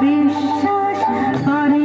বিশ্বাস করে